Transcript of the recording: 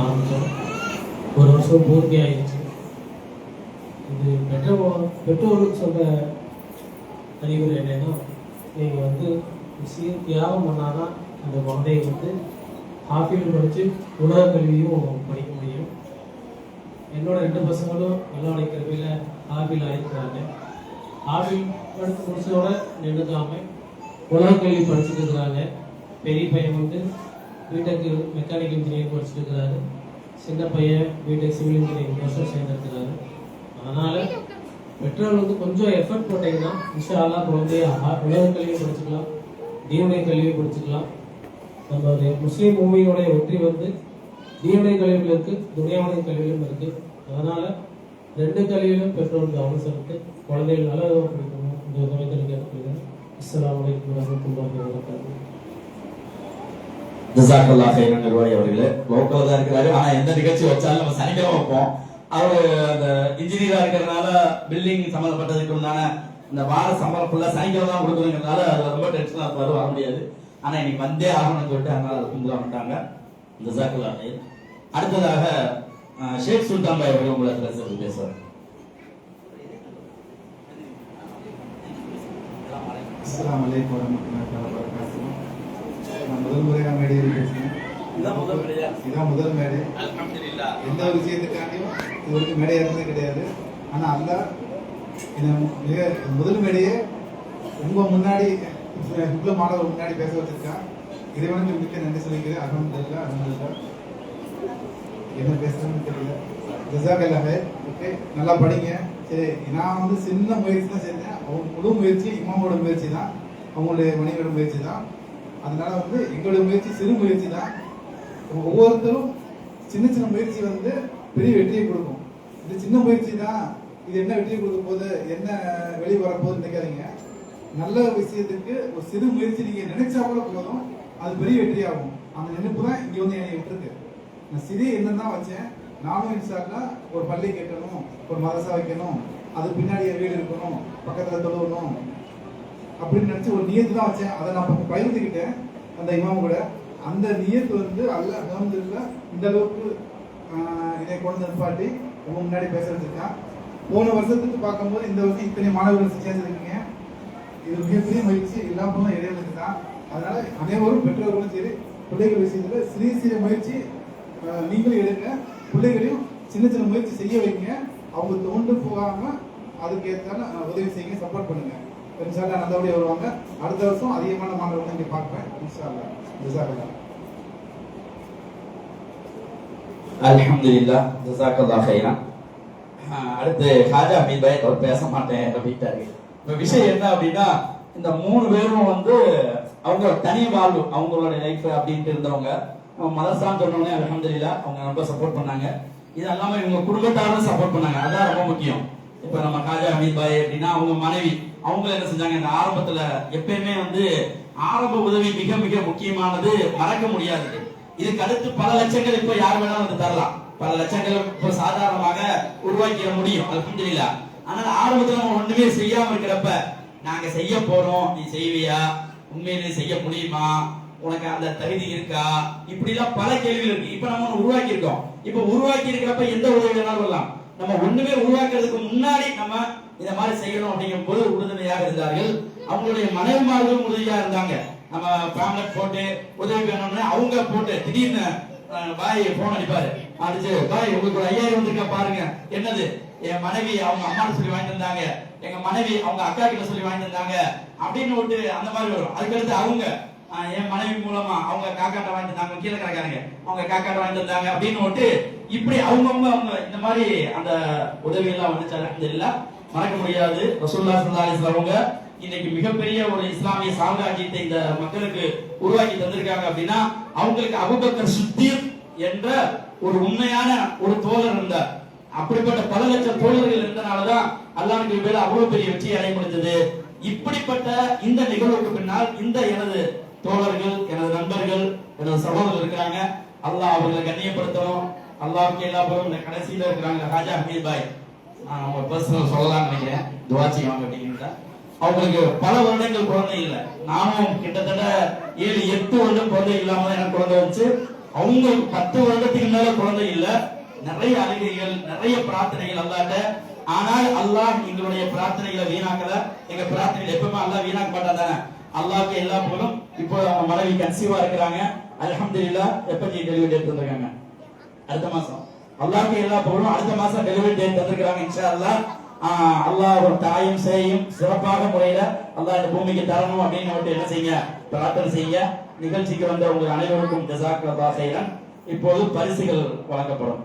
ஆரம்பித்தோம் ஒரு வருஷம் பூர்த்தி ஆயிடுச்சு. இது பெற்றோர் பெற்றோர்களுக்கு சொல்கிற அறிவுரை என்னன்னா நீங்கள் வந்து விஷயம் தியாகம் பண்ணாதான் அந்த குழந்தையை வந்து ஹாப்பியில் படித்து உலக கல்வியும் படிக்க முடியும். என்னோட ரெண்டு பசங்களும் நல்ல கல்வியில் ஹாப்பியில் ஆயிருக்கிறாங்க. ஹாஃபில் படித்து முடிச்சதோட நின்றுக்காம உலக கல்வி படிச்சுட்டு இருக்கிறாங்க. பெரிய பையன் வந்து பிடெக் மெக்கானிக்கல் இன்ஜினியரிங் படிச்சிருக்கிறாரு. இருக்கிறாரு சின்ன பையன் பிடெக் சிவில் இன்ஜினியரிங் வருஷம் சேர்ந்துருக்கிறாரு அதனால பெற்றோர் வந்து கொஞ்சம் எஃபர்ட் போட்டீங்கன்னா இன்ஷா குழந்தைய உலக கல்வியை படிச்சுக்கலாம். தீவனை கல்வியை படிச்சுக்கலாம். நம்மளுடைய முஸ்லீம் பூமியோடைய வெற்றி வந்து தீவனை கல்வியில் இருக்கு துணியாவுடைய கல்வியிலும் இருக்கு. அதனால ரெண்டு கல்வியிலும் பெற்றோர் கவனம் செலுத்து குழந்தைகள் நல்லதாக படிக்கணும். இந்த சமயத்தில் கேட்டுக்கொள்கிறேன். அஸ்ஸலாமு அலைக்கும் வரஹ்மத்துல்லாஹி ஜசாக்கல்லா ஹைரன் நிர்வாகி அவர்களே லோக்கல் தான் இருக்கிறாரு. ஆனா எந்த நிகழ்ச்சி வச்சாலும் நம்ம சனிக்கிழமை வைப்போம். அவரு அந்த இன்ஜினியரா இருக்கிறதுனால பில்டிங் சம்மந்தப்பட்டதுக்கு உண்டான இந்த வார சம்பளம் ஃபுல்லா சனிக்கிழமை தான் கொடுக்குறதுனால அது ரொம்ப டென்ஷனா இருப்பாரு வர முடியாது. ஆனா இன்னைக்கு வந்தே ஆகணும்னு சொல்லிட்டு அதனால அதை கும்பலா வந்துட்டாங்க. ஜசாக்கல்லா ஹைர் அடுத்ததாக ஷேக் சுல்தான் பாய் அவர்கள் உங்களை பேசுறது பேசுவார். அஸ்ஸலாமு அலைக்கும் வரமத்துல்லாஹி வபரகாத்துஹு. நான் முதல் முறையாக மேடையில் பேசுகிறேன் இதான் முதல் மேடை. எந்த ஒரு விஷயத்துக்காண்டியும் இது வரைக்கும் மேடை இருந்ததே கிடையாது. ஆனா அல்லாஹ் இந்த மிக முதல் மேடையே உங்க முன்னாடி இவ்வளவு மாணவர் முன்னாடி பேச வச்சிருக்கான் இறைவனுக்கு மிக்க நன்றி சொல்லிக்கிறேன். அல்ஹம்துலில்லாஹ் அல்ஹம்துலில்லாஹ் என்ன பேசுறதுன்னு தெரியல. ஜசாக்கல்லாஹ் ஓகே நல்லா படிங்க. சரி நான் வந்து சின்ன முயற்சி தான் செஞ்சேன் அவங்க முழு முயற்சி இமாமோட முயற்சி தான். அவங்களுடைய மனைவியோட முயற்சி தான். அதனால வந்து எங்களுடைய முயற்சி சிறு முயற்சி தான். ஒவ்வொருத்தரும் சின்ன சின்ன முயற்சி வந்து பெரிய வெற்றியை கொடுக்கும். இந்த சின்ன முயற்சி தான். இது என்ன வெற்றியை கொடுக்க போது என்ன வெளியே வரப்போகுதுன்னு நினைக்காதீங்க. நல்ல விஷயத்துக்கு ஒரு சிறு முயற்சி நீங்க நினைச்சா கூட போதும். அது பெரிய வெற்றி ஆகும் அந்த நினைப்பு தான் இங்க வந்து என்னை விட்டுருக்கு. நான் சிறிய எண்ணம் தான் வச்சேன். நானும் இன்ஷால்லா ஒரு பள்ளி கட்டணும் ஒரு மதரசா வைக்கணும் அது பின்னாடி வீடு இருக்கணும் பக்கத்துல தொழுவணும் அப்படின்னு நினச்சி ஒரு நியத்து தான் வச்சேன். அதை நான் பக்கம் பகிர்ந்துக்கிட்டேன் அந்த இமாம் கூட. அந்த நியத்து வந்து அல்ல அகமதுல்ல இந்த அளவுக்கு இதை கொண்டு நிற்பாட்டி உங்க முன்னாடி பேச வச்சிருக்கான். போன வருஷத்துக்கு பார்க்கும்போது இந்த வருஷம் இத்தனை மாணவர்கள் சேர்ந்துருக்கீங்க. இது மிகப்பெரிய முயற்சி எல்லா பொருளும் இடைவெளிக்கு தான். அதனால அனைவரும் பெற்றோர்களும் சரி பிள்ளைகள் விஷயத்துல சிறிய சிறிய முயற்சி நீங்களும் எடுங்க. பிள்ளைகளையும் சின்ன சின்ன முயற்சி செய்ய வைங்க. அவங்க தோண்டு போகாம அதுக்கு ஏற்றால உதவி செய்யுங்க சப்போர்ட் பண்ணுங்க. இன்ஷால்லா நல்லபடியாக வருவாங்க. அடுத்த வருஷம் அதிகமான மாணவர்கள் இங்கே பார்ப்பேன் இன்ஷால்லா ஜிசாக்கல்லா அடுத்து ஹாஜா அமீத் பாய் அவர் பேச மாட்டேன் அப்படின்ட்டாரு இப்ப விஷயம் என்ன அப்படின்னா இந்த மூணு பேரும் வந்து அவங்க தனி வாழ்வு அவங்களோட லைஃப் அப்படின்ட்டு இருந்தவங்க. அவங்க சொன்னோடனே அலமதுல்லா அவங்க ரொம்ப சப்போர்ட் பண்ணாங்க. இது அல்லாம இவங்க குடும்பத்தாரும் சப்போர்ட் பண்ணாங்க. அதான் ரொம்ப முக்கியம். இப்ப நம்ம காஜா அமீத் பாய் அப்படின்னா அவங்க மனைவி. அவங்க என்ன செஞ்சாங்க? இந்த ஆரம்பத்துல எப்பயுமே வந்து ஆரம்ப உதவி மிக மிக முக்கியமானது மறக்க முடியாதது இதுக்கு அடுத்து பல லட்சங்கள் இப்ப யார் வேணாலும் வந்து தரலாம். பல லட்சங்கள் இப்ப சாதாரணமாக உருவாக்கிட முடியும் அல்ஹம்துலில்லா. ஆனால் ஆரம்பத்துல நம்ம ஒண்ணுமே செய்யாம இருக்கிறப்ப நாங்க செய்ய போறோம் நீ செய்வியா? உண்மையிலே செய்ய முடியுமா? உனக்கு அந்த தகுதி இருக்கா? இப்படி எல்லாம் பல கேள்விகள் இருக்கு. இப்ப நம்ம உருவாக்கி இருக்கோம் இப்ப உருவாக்கி இருக்கிறப்ப எந்த உதவி வேணாலும் வரலாம். நம்ம ஒண்ணுமே உருவாக்குறதுக்கு இந்த மாதிரி செய்யணும் அப்படிங்கும் போது உறுதுணையாக இருந்தார்கள். அவங்களுடைய மனைவிமார்களும் உதவியா இருந்தாங்க. நம்ம பேம்லெட் போட்டு உதவி வேணும்னு அவங்க போட்டு திடீர்னு பாய் போன் அடிப்பாரு. அடிச்சு பாய் உங்களுக்கு ஒரு ஐயாயிரம் வந்திருக்கா? பாருங்க. என்னது? என் மனைவி அவங்க அம்மா சொல்லி வாங்கிட்டு இருந்தாங்க எங்க மனைவி அவங்க அக்கா கிட்ட சொல்லி வாங்கிட்டு இருந்தாங்க அப்படின்னு விட்டு அந்த மாதிரி வரும். அதுக்கடுத்து அவங்க என் மனைவி மூலமா அவங்க காக்காட்ட வாங்கிட்டு வந்தாங்க. கீழே கிடக்காருங்க அவங்க காக்காட்ட வாங்கிட்டு இருந்தாங்க அப்படின்னு விட்டு இப்படி அவங்கவுங்க அவங்க இந்த மாதிரி அந்த உதவி எல்லாம் வந்துச்சு அல்ஹம்துலில்லாஹ் மறக்க முடியாது. ரசூல்லா ஸல்லல்லாஹு அவங்க இன்னைக்கு மிகப்பெரிய ஒரு இஸ்லாமிய சாம்ராஜ்யத்தை இந்த மக்களுக்கு உருவாக்கி தந்திருக்காங்க அப்படின்னா அவங்களுக்கு அபுபக்கர் சித்தீக் என்ற ஒரு உண்மையான ஒரு தோழர் இருந்தார். அப்படிப்பட்ட பல லட்சம் தோழர்கள் இருந்தனாலதான் அல்லாவுக்கு பேர் அவ்வளவு பெரிய வெற்றி அடைய முடிந்தது இப்படிப்பட்ட இந்த நிகழ்வுக்கு பின்னால் இந்த எனது தோழர்கள் எனது நண்பர்கள் எனது சகோதரர்கள் இருக்கிறாங்க. அல்லாஹ் அவர்களை கண்ணியப்படுத்தணும். அல்லாவுக்கு எல்லா பேரும் இந்த கடைசியில இருக்கிறாங்க. ராஜா ஹமீத் பாய். அவங்க பர்சனல் சொல்லலாம்னு நினைக்கிறேன் துவா செய்வாங்க அப்படிங்கிறத? அவங்களுக்கு பல வருடங்கள் குழந்தை இல்லை. நானும் கிட்டத்தட்ட ஏழு எட்டு வருடம் குழந்தை இல்லாம தான் எனக்கு குழந்தை வந்துச்சு. அவங்க பத்து வருடத்துக்கு மேல குழந்தை இல்லை. நிறைய அழுகைகள் நிறைய பிரார்த்தனைகள் அல்லாட்ட. ஆனால் அல்லாஹ் எங்களுடைய பிரார்த்தனைகளை வீணாக்கல. எங்க பிரார்த்தனைகள் எப்பவுமே அல்லாஹ் வீணாக்க மாட்டான் தானே. அல்லாவுக்கு எல்லா போலும் இப்போ அவங்க மனைவி கன்சீவா இருக்கிறாங்க. அல்ஹம்துலில்லாஹ் எப்ப நீ டெலிவரி எடுத்து வந்திருக்காங்க. அடுத்த மாசம். அல்லாஹ்க்கு எல்லா புகழும் அடுத்த மாசம் டெலிவரி டேட் தந்திருக்கிறாங்க இன்ஷா அல்லா ஆஹ் அல்லாஹ் ஒரு தாயும் சேயும் சிறப்பாக முறையில அல்லாஹ் இந்த பூமிக்கு தரணும் அப்படின்னு மட்டும் என்ன செய்யுங்க? பிரார்த்தனை செய்யுங்க. நிகழ்ச்சிக்கு வந்த உங்கள் அனைவருக்கும் ஜசாக் செய்யலாம் இப்போது பரிசுகள் வழங்கப்படும்.